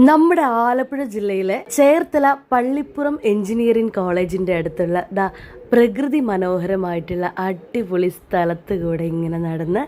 നമ്മുടെ ആലപ്പുഴ ജില്ലയിലെ ചേർത്തല പള്ളിപ്പുറം എഞ്ചിനീയറിംഗ് കോളേജിന്റെ അടുത്തുള്ള ദ പ്രകൃതി മനോഹരമായിട്ടുള്ള അടിപൊളി സ്ഥലത്ത് കൂടെ ഇങ്ങനെ നടന്ന്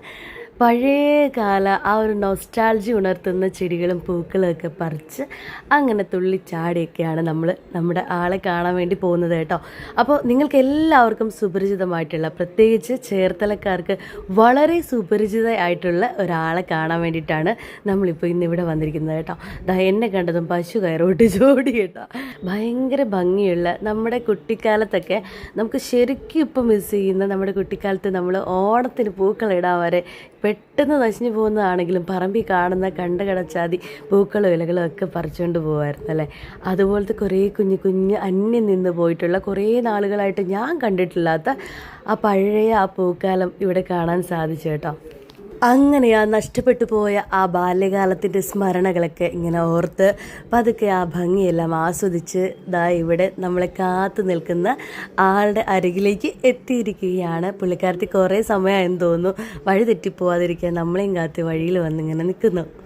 പഴയ കാല ആ ഒരു നൊസ്റ്റാൾജി ഉണർത്തുന്ന ചെടികളും പൂക്കളൊക്കെ പറിച്ച് അങ്ങനെ തുള്ളിച്ചാടിയൊക്കെയാണ് നമ്മൾ നമ്മുടെ ആളെ കാണാൻ വേണ്ടി പോകുന്നത് കേട്ടോ. അപ്പോൾ നിങ്ങൾക്ക് എല്ലാവർക്കും സുപരിചിതമായിട്ടുള്ള പ്രത്യേകിച്ച് ചേർത്തലക്കാർക്ക് വളരെ സുപരിചിതമായിട്ടുള്ള ഒരാളെ കാണാൻ വേണ്ടിയിട്ടാണ് നമ്മളിപ്പോൾ ഇന്ന് ഇവിടെ വന്നിരിക്കുന്നത് കേട്ടോ. ദാ എന്നെ കണ്ടതും പശു കയറോട്ട് ജോഡി കേട്ടോ. ഭയങ്കര ഭംഗിയുള്ള നമ്മുടെ കുട്ടിക്കാലത്തൊക്കെ നമുക്ക് ശരിക്കും ഇപ്പോൾ മിസ് ചെയ്യുന്ന നമ്മുടെ കുട്ടിക്കാലത്ത് നമ്മൾ ഓണത്തിന് പൂക്കളിടാൻ വരെ പെട്ടെന്ന് നശിഞ്ഞു പോകുന്നതാണെങ്കിലും പറമ്പിൽ കാണുന്ന കണ്ട കടച്ചാതി പൂക്കളും ഇലകളും ഒക്കെ പറിച്ചുകൊണ്ട് പോകുമായിരുന്നു അല്ലേ? അതുപോലത്തെ കുറേ കുഞ്ഞു കുഞ്ഞ് അന്യം നിന്ന് പോയിട്ടുള്ള കുറേ നാളുകളായിട്ട് ഞാൻ കണ്ടിട്ടില്ലാത്ത ആ പഴയ ആ പൂക്കാലം ഇവിടെ കാണാൻ സാധിച്ചു കേട്ടോ. അങ്ങനെ ആ നഷ്ടപ്പെട്ടു പോയ ആ ബാല്യകാലത്തിന്റെ സ്മരണകളൊക്കെ ഇങ്ങനെ ഓർത്ത് പതുക്കെ ആ ഭംഗിയെല്ലാം ആസ്വദിച്ച് ദാ ഇവിടെ നമ്മളെ കാത്തു നിൽക്കുന്ന ആളുടെ അരികിലേക്ക് എത്തിയിരിക്കുകയാണ്. പുള്ളിക്കാരത്തി കുറേ സമയമായെന്ന് തോന്നുന്നു. വഴി തെറ്റിപ്പോവാതിരിക്കാൻ നമ്മളെയും കാത്തി വഴിയിൽ വന്നിങ്ങനെ നിൽക്കുന്നു.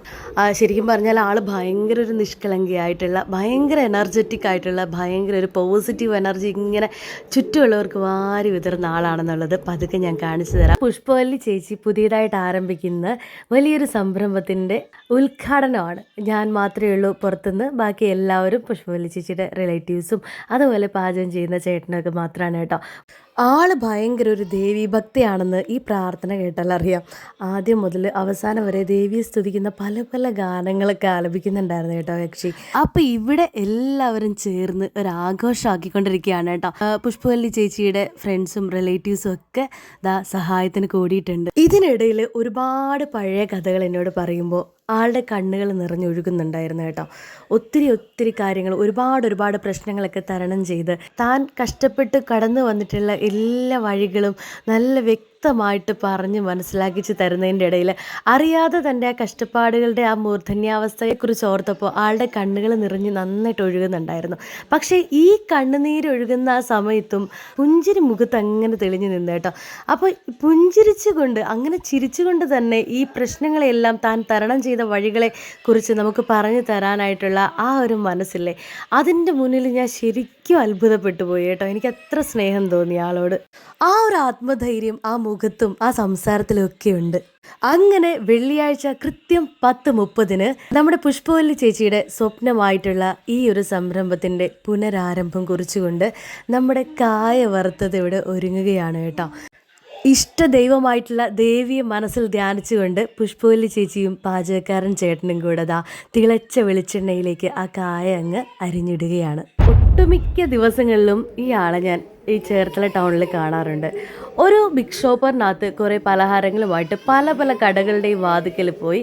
ശരിക്കും പറഞ്ഞാൽ ആൾ ഭയങ്കര ഒരു നിഷ്കളങ്കിയായിട്ടുള്ള ഭയങ്കര എനർജറ്റിക് ആയിട്ടുള്ള ഭയങ്കര ഒരു പോസിറ്റീവ് എനർജി ഇങ്ങനെ ചുറ്റുമുള്ളവർക്ക് വാരി വിതറുന്ന ആളാണെന്നുള്ളത് പതുക്കെ ഞാൻ കാണിച്ചു തരാം. പുഷ്പവല്ലി ചേച്ചി പുതിയതായിട്ട് ആരംഭിക്കുന്ന വലിയൊരു സംരംഭത്തിന്റെ ഉദ്ഘാടനമാണ്. ഞാൻ മാത്രമേ ഉള്ളൂ പുറത്തുനിന്ന്. ബാക്കി എല്ലാവരും പുഷ്പവല്ലി ചേച്ചിയുടെ റിലേറ്റീവ്സും അതുപോലെ പാചകം ചെയ്യുന്ന ചേട്ടനൊക്കെ മാത്രമാണ് കേട്ടോ. ആൾ ഭയങ്കര ഒരു ദേവി ഭക്തിയാണെന്ന് ഈ പ്രാർത്ഥന കേട്ടാൽ അറിയാം. ആദ്യം മുതൽ അവസാനം വരെ ദേവിയെ സ്തുതിക്കുന്ന പല പല ഗാനങ്ങളൊക്കെ ആലപിക്കുന്നുണ്ടായിരുന്നു കേട്ടോ യക്ഷി. അപ്പം ഇവിടെ എല്ലാവരും ചേർന്ന് ഒരു ആഘോഷമാക്കിക്കൊണ്ടിരിക്കുകയാണ് കേട്ടോ. പുഷ്പവല്ലി ചേച്ചിയുടെ ഫ്രണ്ട്സും റിലേറ്റീവ്സും ഒക്കെ ദാ സഹായത്തിന് കൂടിയിട്ടുണ്ട്. ഇതിനിടയിൽ ഒരുപാട് പഴയ കഥകൾ എന്നോട് പറയുമ്പോൾ ആളുടെ കണ്ണുകൾ നിറഞ്ഞൊഴുകുന്നുണ്ടായിരുന്നു കേട്ടോ. ഒത്തിരി ഒത്തിരി കാര്യങ്ങൾ ഒരുപാട് ഒരുപാട് പ്രശ്നങ്ങളൊക്കെ തരണം ചെയ്ത് താൻ കഷ്ടപ്പെട്ട് കടന്നു വന്നിട്ടുള്ള എല്ലാ വഴികളും നല്ല വ്യക്തമായിട്ട് പറഞ്ഞ് മനസ്സിലാക്കിച്ച് തരുന്നതിന്റെ ഇടയിൽ അറിയാതെ തന്റെ ആ കഷ്ടപ്പാടുകളുടെ ആ മൂർധന്യാവസ്ഥയെക്കുറിച്ച് ഓർത്തപ്പോൾ ആളുടെ കണ്ണുകൾ നിറഞ്ഞ് നന്നായിട്ട് ഒഴുകുന്നുണ്ടായിരുന്നു. പക്ഷേ ഈ കണ്ണുനീര് ഒഴുകുന്ന ആ സമയത്തും പുഞ്ചിരി മുഖത്ത് അങ്ങനെ തെളിഞ്ഞു നിന്ന് കേട്ടോ. അപ്പോൾ പുഞ്ചിരിച്ചുകൊണ്ട് അങ്ങനെ ചിരിച്ചുകൊണ്ട് തന്നെ ഈ പ്രശ്നങ്ങളെല്ലാം താൻ തരണം ചെയ്ത വഴികളെ കുറിച്ച് നമുക്ക് പറഞ്ഞു തരാനായിട്ടുള്ള ആ ഒരു മനസ്സില്ലേ? അതിന്റെ മുന്നിൽ ഞാൻ ശരിക്കും അത്ഭുതപ്പെട്ടു പോയി കേട്ടോ. എനിക്ക് അത്ര സ്നേഹം തോന്നി ആളോട്. ആ ഒരു ആത്മധൈര്യം ആ മുഖത്തും ആ സംസാരത്തിലും ഒക്കെ ഉണ്ട്. അങ്ങനെ വെള്ളിയാഴ്ച കൃത്യം പത്ത് മുപ്പതിന് നമ്മുടെ പുഷ്പവല്ലി ചേച്ചിയുടെ സ്വപ്നമായിട്ടുള്ള ഈ ഒരു സംരംഭത്തിന്റെ പുനരാരംഭം കുറിച്ചുകൊണ്ട് നമ്മുടെ കായ വറുത്തത് ഇവിടെ ഒരുങ്ങുകയാണ് കേട്ടോ. ഇഷ്ട ദൈവമായിട്ടുള്ള ദേവിയെ മനസ്സിൽ ധ്യാനിച്ചുകൊണ്ട് പുഷ്പവല്ലി ചേച്ചിയും പാചകക്കാരൻ ചേട്ടനും കൂടെ ദാ തിളച്ച വെളിച്ചെണ്ണയിലേക്ക് ആ കായ അങ്ങ് അരിഞ്ഞിടുകയാണ്. ഒട്ടുമിക്ക ദിവസങ്ങളിലും ഈ ആളെ ഞാൻ ഈ ചേർത്തല ടൗണിൽ കാണാറുണ്ട്. ഒരു ബിഗ് ഷോപ്പറിനകത്ത് കുറേ പലഹാരങ്ങളുമായിട്ട് പല പല കടകളുടെയും വാതിക്കൽ പോയി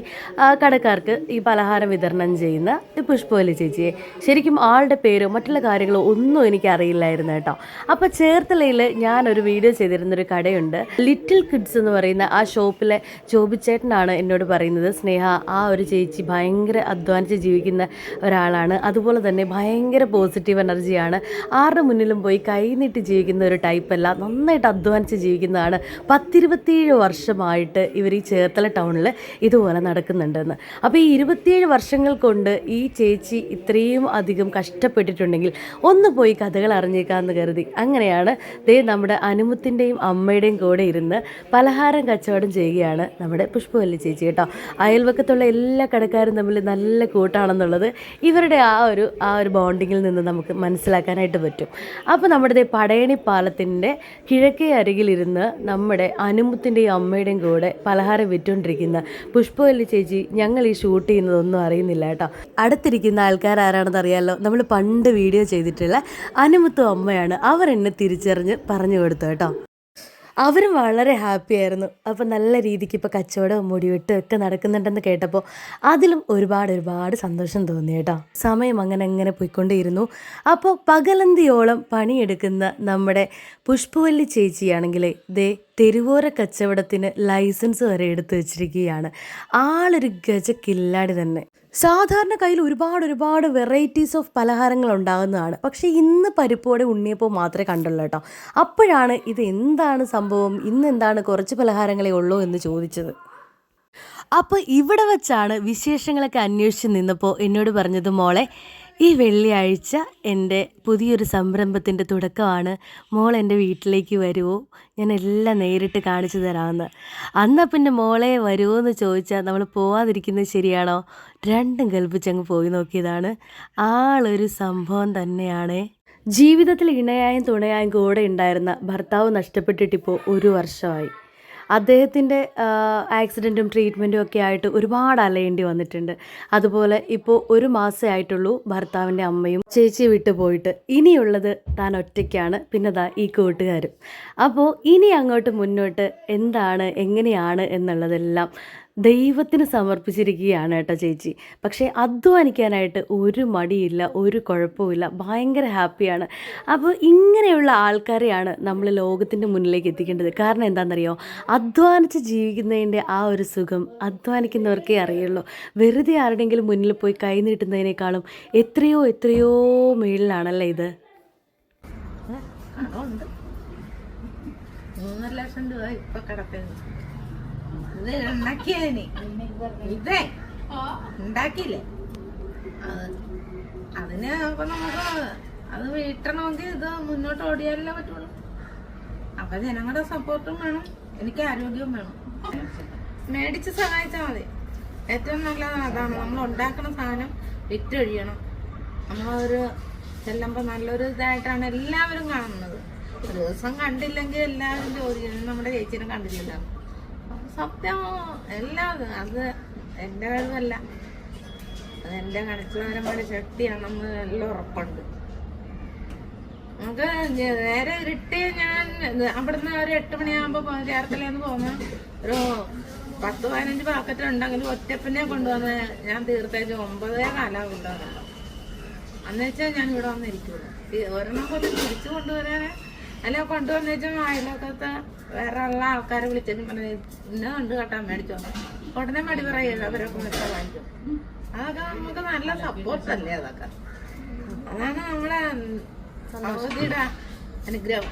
കടക്കാർക്ക് ഈ പലഹാരം വിതരണം ചെയ്യുന്ന ഈ പുഷ്പവല്ലി ചേച്ചിയെ. ശരിക്കും ആളുടെ പേരോ മറ്റുള്ള കാര്യങ്ങളോ ഒന്നും എനിക്ക് അറിയില്ലായിരുന്നു കേട്ടോ. അപ്പോൾ ചേർത്തലയിൽ ഞാനൊരു വീഡിയോ ചെയ്തിരുന്നൊരു കടയുണ്ട്. ലിറ്റിൽ കിഡ്സ് എന്ന് പറയുന്ന ആ ഷോപ്പിലെ ജോബിച്ചേട്ടനാണ് എന്നോട് പറയുന്നത്. സ്നേഹ ആ ഒരു ചേച്ചി ഭയങ്കര അധ്വാനിച്ച് ജീവിക്കുന്ന ഒരാളാണ്. അതുപോലെ തന്നെ ഭയങ്കര പോസിറ്റീവ് എനർജിയാണ്. ആരുടെ മുന്നിലും പോയി കൈനീട്ടി ജീവിക്കുന്ന ഒരു ടൈപ്പല്ല നന്നായിട്ട് അധ്വാനിച്ച് ജീവിക്കുന്നതാണ്. പത്തിരുപത്തിയേഴ് വർഷമായിട്ട് ഇവർ ഈ ചേർത്തല ടൗണിൽ ഇതുപോലെ നടക്കുന്നുണ്ടെന്ന്. അപ്പോൾ ഈ ഇരുപത്തിയേഴ് വർഷങ്ങൾ കൊണ്ട് ഈ ചേച്ചി ഇത്രയും അധികം കഷ്ടപ്പെട്ടിട്ടുണ്ടെങ്കിൽ ഒന്ന് പോയി കഥകൾ അറിഞ്ഞേക്കാമെന്ന് കരുതി. അങ്ങനെയാണ് ദേ നമ്മുടെ അനുമത്തിന്റെയും അമ്മയുടെയും കൂടെ ഇരുന്ന് പലഹാരം കച്ചവടം ചെയ്യുകയാണ് നമ്മുടെ പുഷ്പവല്ലി ചേച്ചി കേട്ടോ. അയൽവക്കത്തുള്ള എല്ലാ കടക്കാരും തമ്മിൽ നല്ല കൂട്ടാണെന്നുള്ളത് ഇവരുടെ ആ ഒരു ആ ഒരു ബോണ്ടിങ്ങിൽ നിന്ന് നമുക്ക് മനസ്സിലാക്കാനായിട്ട് പറ്റും. അപ്പോൾ നമ്മുടെ പടയണി പാലത്തിന്റെ കിഴക്കേ അരികിലിരുന്ന് നമ്മുടെ അനുമുത്തിന്റെയും അമ്മയുടെയും കൂടെ പലഹാരം വിറ്റുകൊണ്ടിരിക്കുന്ന പുഷ്പവല്ലി ചേച്ചി ഞങ്ങൾ ഈ ഷൂട്ട് ചെയ്യുന്നതൊന്നും അറിയുന്നില്ല കേട്ടോ. അടുത്തിരിക്കുന്ന ആൾക്കാർ ആരാണെന്ന് അറിയാമല്ലോ നമ്മൾ പണ്ട് വീഡിയോ ചെയ്തിട്ടുള്ള അനുമുത്തും അമ്മയാണ്. അവർ എന്നെ തിരിച്ചറിഞ്ഞ് പറഞ്ഞു കൊടുത്തു കേട്ടോ. അവരും വളരെ ഹാപ്പി ആയിരുന്നു. അപ്പോൾ നല്ല രീതിക്ക് ഇപ്പോൾ കച്ചവടവും മുടിവെട്ടും ഒക്കെ നടക്കുന്നുണ്ടെന്ന് കേട്ടപ്പോൾ അതിലും ഒരുപാട് ഒരുപാട് സന്തോഷം തോന്നി കേട്ടോ. സമയം അങ്ങനെ അങ്ങനെ പോയിക്കൊണ്ടേയിരുന്നു. അപ്പോൾ പകലന്തിയോളം പണിയെടുക്കുന്ന നമ്മുടെ പുഷ്പവല്ലി ചേച്ചിയാണെങ്കിൽ ദേ തെരുവോര കച്ചവടത്തിന് ലൈസൻസ് വരെ എടുത്തു വെച്ചിരിക്കുകയാണ്. ആളൊരു ഗജക്കില്ലാടി തന്നെ. സാധാരണ കയ്യിൽ ഒരുപാട് ഒരുപാട് വെറൈറ്റീസ് ഓഫ് പലഹാരങ്ങൾ ഉണ്ടാകുന്നതാണ്. പക്ഷേ ഇന്ന് പരിപ്പോടെ ഉണ്ണിയപ്പോൾ മാത്രമേ കണ്ടുള്ളൂ കേട്ടോ. അപ്പോഴാണ് ഇത് എന്താണ് സംഭവം? ഇന്ന് എന്താണ് കുറച്ച് പലഹാരങ്ങളെ ഉള്ളൂ എന്ന് ചോദിച്ചത്. അപ്പോൾ ഇവിടെ വച്ചാണ് വിശേഷങ്ങളൊക്കെ അന്വേഷിച്ച് നിന്നപ്പോൾ എന്നോട് പറഞ്ഞത് മോളെ ഈ വെള്ളിയാഴ്ച എന്റെ പുതിയൊരു സംരംഭത്തിന്റെ തുടക്കമാണ്. മോൾ എന്റെ വീട്ടിലേക്ക് വരുമോ ഞാൻ എല്ലാം നേരിട്ട് കാണിച്ചു തരാമെന്ന്. അന്നാ പിന്നെ മോളെ വരുമോ എന്ന് ചോദിച്ചാൽ നമ്മൾ പോവാതിരിക്കുന്നത് ശരിയാണോ? രണ്ടും കൽപ്പിച്ചങ്ങ് പോയി നോക്കിയതാണ്. ആളൊരു സംഭവം തന്നെയാണ്. ജീവിതത്തിൽ ഇണയായും തുണയായും കൂടെ ഉണ്ടായിരുന്ന ഭർത്താവ് നഷ്ടപ്പെട്ടിട്ടിപ്പോൾ ഒരു വർഷമായി. അദ്ദേഹത്തിന്റെ ആക്സിഡന്റും ട്രീറ്റ്മെന്റും ഒക്കെ ആയിട്ട് ഒരുപാട് അലയേണ്ടി വന്നിട്ടുണ്ട്. അതുപോലെ ഇപ്പോൾ ഒരു മാസമേ ആയിട്ടുള്ളൂ ഭർത്താവിന്റെ അമ്മയും ചേച്ചി വിട്ടു പോയിട്ട്. ഇനിയുള്ളത് താൻ ഒറ്റയ്ക്കാണ്. പിന്നെ ദാ ഈ കൂട്ടുകാരും. അപ്പോൾ ഇനി അങ്ങോട്ട് മുന്നോട്ട് എന്താണ് എങ്ങനെയാണ് എന്നുള്ളതെല്ലാം ദൈവത്തിന് സമർപ്പിച്ചിരിക്കുകയാണ് കേട്ടോ ചേച്ചി. പക്ഷേ അധ്വാനിക്കാനായിട്ട് ഒരു മടിയില്ല ഒരു കുഴപ്പമില്ല ഭയങ്കര ഹാപ്പിയാണ്. അപ്പോൾ ഇങ്ങനെയുള്ള ആൾക്കാരെയാണ് നമ്മൾ ലോകത്തിന്റെ മുന്നിലേക്ക് എത്തിക്കേണ്ടത്. കാരണം എന്താണെന്നറിയോ? അധ്വാനിച്ച് ജീവിക്കുന്നതിന്റെ ആ ഒരു സുഖം അധ്വാനിക്കുന്നവർക്കേ അറിയുള്ളൂ. വെറുതെ ആരുടെങ്കിലും മുന്നിൽ പോയി കൈ നീട്ടുന്നതിനേക്കാളും എത്രയോ എത്രയോ മേളിലാണല്ലേ ഇത്? മൂന്നര ലക്ഷം രൂപ ഇപ്പൊ കിടക്കുന്നു. ഇത് അതിന് അപ്പൊ നമുക്ക് അത് വീട്ടണമെങ്കിൽ ഇത് മുന്നോട്ട് ഓടിയാലേ പറ്റുള്ളൂ. അപ്പൊ ജനങ്ങളുടെ സപ്പോർട്ടും വേണം എനിക്ക് ആരോഗ്യവും വേണം. മേടിച്ച് സഹായിച്ചാൽ മതി. ഏറ്റവും നല്ലത് അതാണ്. നമ്മൾ ഉണ്ടാക്കുന്ന സാധനം വിറ്റൊഴിയണം. നമ്മളൊരു ചെല്ലുമ്പോൾ നല്ലൊരു ഇതായിട്ടാണ് എല്ലാവരും കാണുന്നത്. ഒരു ദിവസം കണ്ടില്ലെങ്കിൽ എല്ലാവരും ചോദിക്കുന്നത് നമ്മുടെ ചേച്ചിനെ കണ്ടില്ല സത്യം എല്ലാം അത് എന്റെ കഴിവല്ല അത് എന്റെ കണിച്ചുവരമായ ശക്തിയാണെന്ന് എല്ലാം ഉറപ്പുണ്ട്. നമുക്ക് നേരെ ഇരുട്ടി ഞാൻ അവിടുന്ന് ഒരു എട്ട് മണിയാകുമ്പോ ചേർത്തലേന്ന് പോകുന്ന ഒരു പത്ത് പതിനഞ്ച് പാക്കറ്റ് ഉണ്ടെങ്കിലും ഒറ്റപ്പിനെ കൊണ്ടുവന്ന് ഞാൻ തീർത്തേച്ച് ഒമ്പതേ കാലാ കൊണ്ടുവന്നത്. അന്ന് വെച്ചാൽ ഞാൻ ഇവിടെ വന്നിരിക്കുള്ളൂ. ഒരെണ്ണം പോലും തിരിച്ചു കൊണ്ടുവരാന് അല്ല കൊണ്ടുവന്നു വെച്ചാൽ അയലൊക്കത്തെ വേറെ ഉള്ള ആൾക്കാരെ വിളിച്ചു പറഞ്ഞു ഇന്ന് കണ്ട് കേട്ടാ മേടിച്ചോ ഉടനെ മടി പറയില്ല അവരൊക്കെ വിളിച്ചാൽ വാങ്ങിക്കും അതൊക്കെ നമുക്ക് നല്ല സപ്പോർട്ട് അല്ലേ അതൊക്കെ? അതാണ് നമ്മളെ ഭഗവതിയുടെ അനുഗ്രഹം.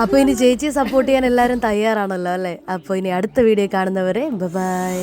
അപ്പോൾ ഇനി ചേച്ചിയെ സപ്പോർട്ട് ചെയ്യാൻ എല്ലാവരും തയ്യാറാണല്ലോ അല്ലേ? അപ്പോൾ ഇനി അടുത്ത വീഡിയോ കാണുന്നവരെ ബൈ